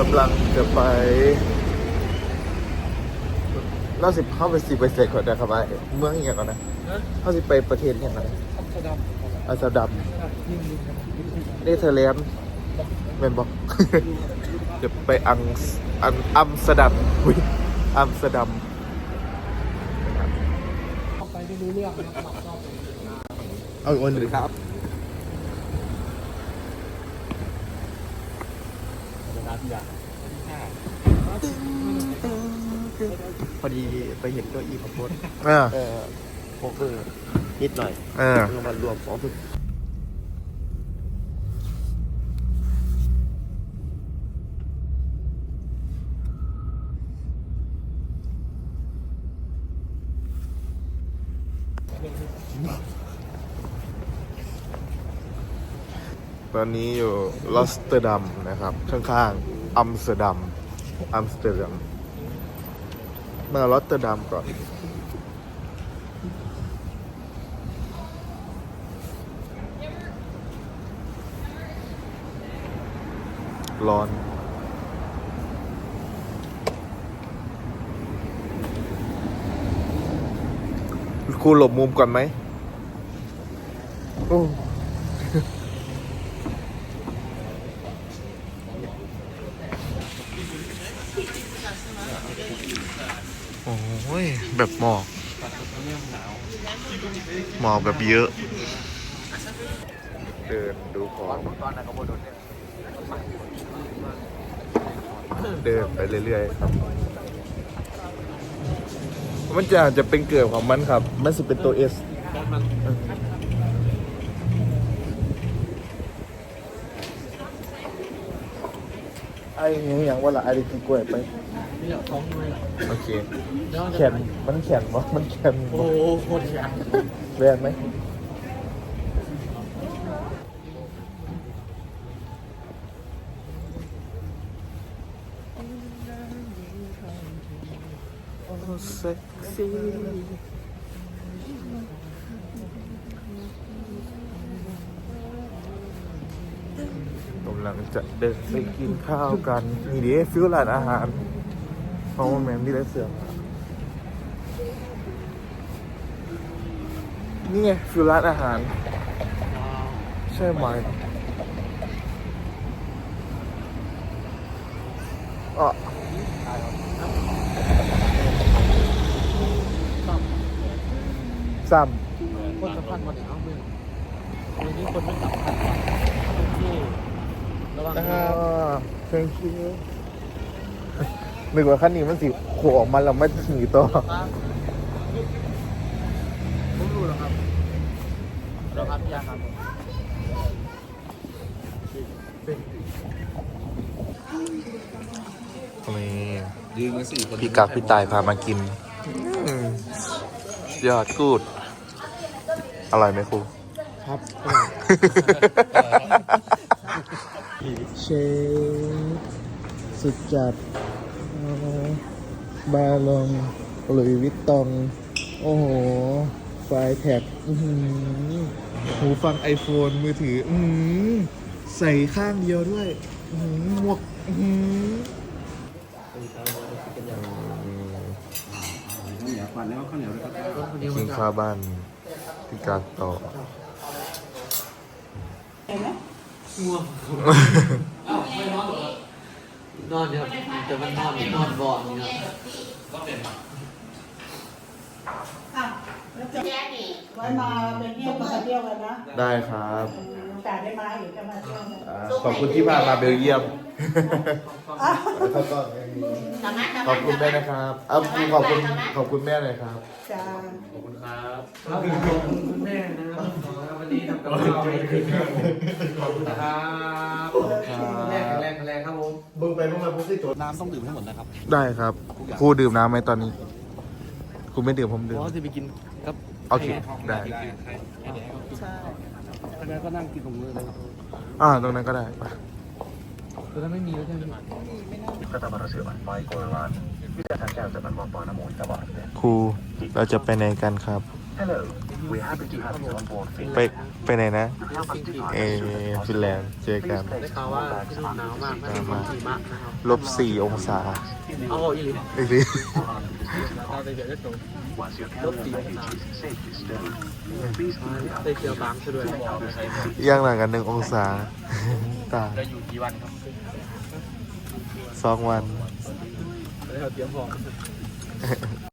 กำลังจะไปน่าสิเข้าไปสิไปเสร็จก่อนนะครับไอ้เมืองอหย่างก่อนนะเข้าสิไปประเทศอย่างไรอัมสเตอร์ดัมอัมสเตอร์ดัมนิ่งๆครับเนเธอร์แลนด์เมนบอกจะไปอังสอังอัมสเตอร์ดัมอุ๊ยอัมสเตอร์ดัมเข้าไปไม่รู้เรื่องนะครับชอบเอาอีกวันหนึ่งครับ พอดีไปเห็นเก้าอี้มาโพสต์อ่าเออโพกเกอร์นิดหน่อยอ่าเพื่อมารวมสองฝึก ตอนนี้อยู่ลอสเตอร์ดัมนะครับ ข้างๆอัมสเตอร์ดัมอัมสเตอร์ดัมมาลอสเตอร์ดัมก่อนร้อน ครูหลบมุมก่อนไหมโอ้ โอ้ย แบบหมอกหมอกแบบเยอะ เดินดูของเดินไปเรื่อยๆครับ มันจะจะเป็นเกลือของมันครับ มันจะเป็นตัวเอส ไอ้ยังอย่างว่าละไอ้กินกล้วยไปนี่แหละท้องด้วยโอเค แล้วแข็งมันแข็งวะมันแข็งโอ้วะโหโคตรยากแรงไหมโอ้เซ็กซี่ำลังจะเดินไปกินข้าวกันนี่ดิฟิลร้านอาหารเพราะว่าแมนที่ได้เสื่อมนี่ไงฟิลร้านอาหาร ใช่ไหมอะซ้คนสำคัญหมดเอาเมืองวันนี้คนไม่สำคัญกว่า ระวังำนะอ่าครับ thank you นึกว่าขั้นนี้มันสิโขกออกมาแล้วไม่หนีต่อผมรู้แล้วครับเราครับพี่ยาครับนี่พี่กักพี่ตายพามากินอืมยอดกูด อร่อยไหมครู ครับ เชฟสุดจัดบาลองหลุยวิตตอง โอ้โห ไฟแท็กหูฟัง iPhone มือถืออใส่ข้างเดียวด้วยหมวกอือหือคนเดียวกินข้าวบ้านพี่กากต่อ ง่วงอ้าวไม่นอนเหรอนอนครับแต่มันนอนนอนบ่อนครับแจ๊นี่ไว้มาเป็นเที่ยวมาเที่ยวกันนะได้ครับโอกาสได้มาอยู่จะมาเที่ยวกันอ่าขอบคุณที่พามาเบลเยียมสามารถสาขมาอรบถคุณแม่นะครับเอาขอบคุณขอบคุณแม่เลยครับจะขอบคุณครับ ขอบคุณคุณแม่นะครับวั นี้ทำกับข้าวให้กินครับผมขอบคุณครับแรกแแรกครับผมบึงไปบึงมาปุ๊บที่ตัวน้ำต้องดื่มให้หมดนะครับ ได้ครับครูดื่มน้ำไหมตอนนี้ครูไม่ดื่มผมดื่มผมจะไปกินครับโอเคได้ใช่ตรงนั้นก็นั่งกินของมือเลยอ่าตรงนั้นก็ได้ตรงนั้นไม่มีแล้วใช่ไหมก็ตามมาเสือมันไปกวนวันวิจาทางแก้วจะมันบอกปอนโมยตะบอนครูเราจะไปไหนกันครับ Hello ไปไปไหนนะเอฟินแลนด์เจอกันได้ข่าวว่าที่นู่นหนาวมากไม่มีหิมะนะครับลบสี่องศาเอาอีหลีอีกทีเราไปเดี๋ยวจะตรงรถสีองศาได้เจียวบางซะด้วยย่างหลังกันหนึ่งองศาตายจะอยู่กี่วันครับสองวันแล้วเตรียมพร้อม